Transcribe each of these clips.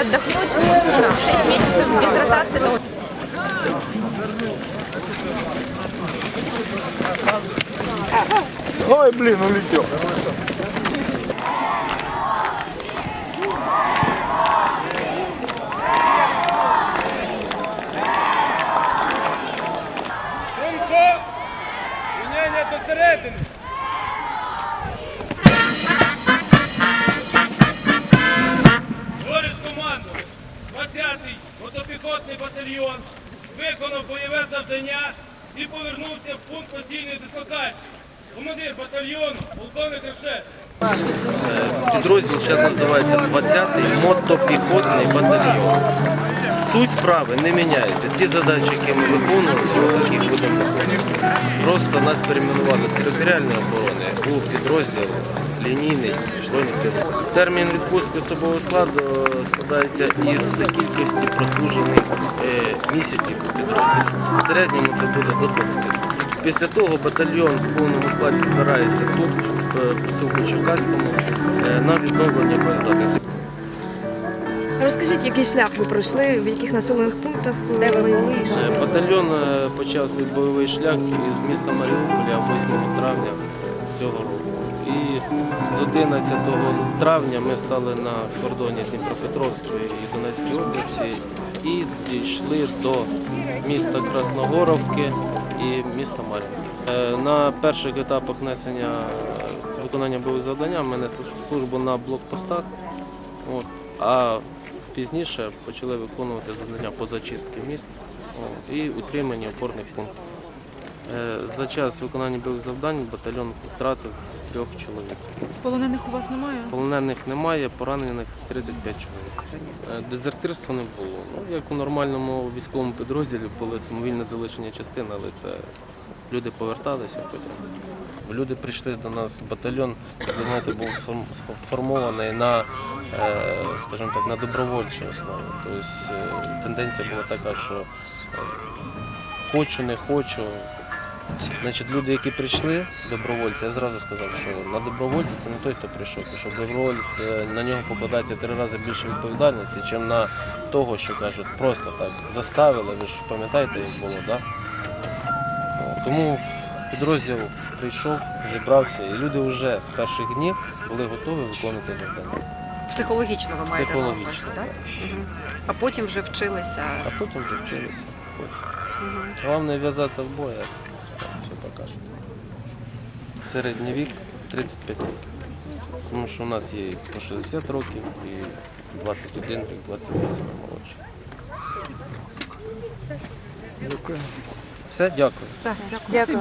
отдохнуть. Да, 6 месяцев без ротации это Ой, блин, улетел. Батальйон виконав бойове завдання і повернувся в пункт постійної дислокації. Командир батальйону, полковник Решет. Підрозділ зараз називається 20-й мотопіхотний батальйон. Суть справи не міняється. Ті задачі, які ми виконували, таких будемо виконувати. Просто нас перейменували з територіальної оборони у підрозділ лінійний Збройних сил. Термін відпустки особового складу складається із кількості прослужених е, місяців у підрозділі. В середньому це буде до 20 суток. Після того батальйон в повному складі збирається тут, в е, поселку Черкаському, е, на відновлення боєздатності. Розкажіть, який шлях ви пройшли, в яких населених пунктах де ви були? Е, Батальйон е, почав свій бойовий шлях із міста Маріуполя 8 травня цього року. І з 11 травня ми стали на кордоні Дніпропетровської і Донецької області і дійшли до міста Красногоровки і міста Мар'їнки. Е, На перших етапах несення виконання бойових завдання ми несли службу на блокпостах. От. А пізніше почали виконувати завдання по зачистки міст от, і утриманні опорних пунктів. Е, За час виконання бойових завдань батальйон втратив трьох чоловік. Полонених у вас немає? Полонених немає, поранених 35 чоловік. Е, Дезертирства не було. Ну, як у нормальному військовому підрозділі були самовільне залишення частин, але це люди поверталися потім. Люди прийшли до нас, батальйон, як ви знаєте, був сформ- сформований на, е, скажімо так, на добровольчій основі. Тобто е, тенденція була така, що хочу, не хочу. Значить, люди, які прийшли, добровольці, я зразу сказав, що на добровольця це не той, хто прийшов. Тому що доброволець е, на нього покладається три рази більше відповідальності, ніж на того, що кажуть, просто так заставили. Ви ж пам'ятаєте, як було? Да? Тому підрозділ прийшов, зібрався, і люди вже з перших днів були готові виконувати завдання. Психологічно ви маєте Психологічно, так? так. А потім вже вчилися. А потім вже вчилися. Мгм. Головне в'язатися в бой, а там все покажуть. Середній вік 35 років. Тому що у нас є по 60 років, і 21 рік, 28 молодші. Все, дякую. Так, Дякую.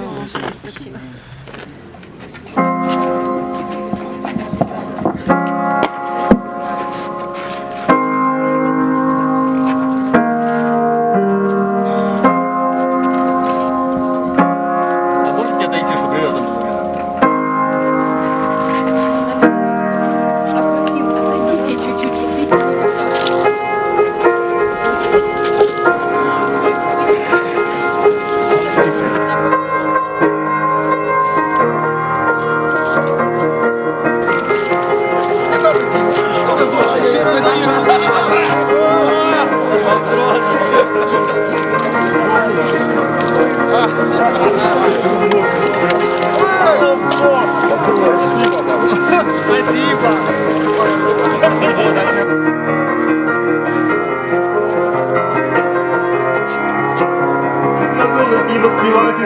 И воспевать.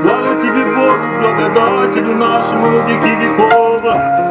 Слава тебе, Богу, благодателю нашему во веки веков.